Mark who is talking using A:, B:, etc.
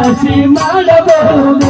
A: ಸನ್ಯಾಸಿ ಮಾಡಬಹುದೇ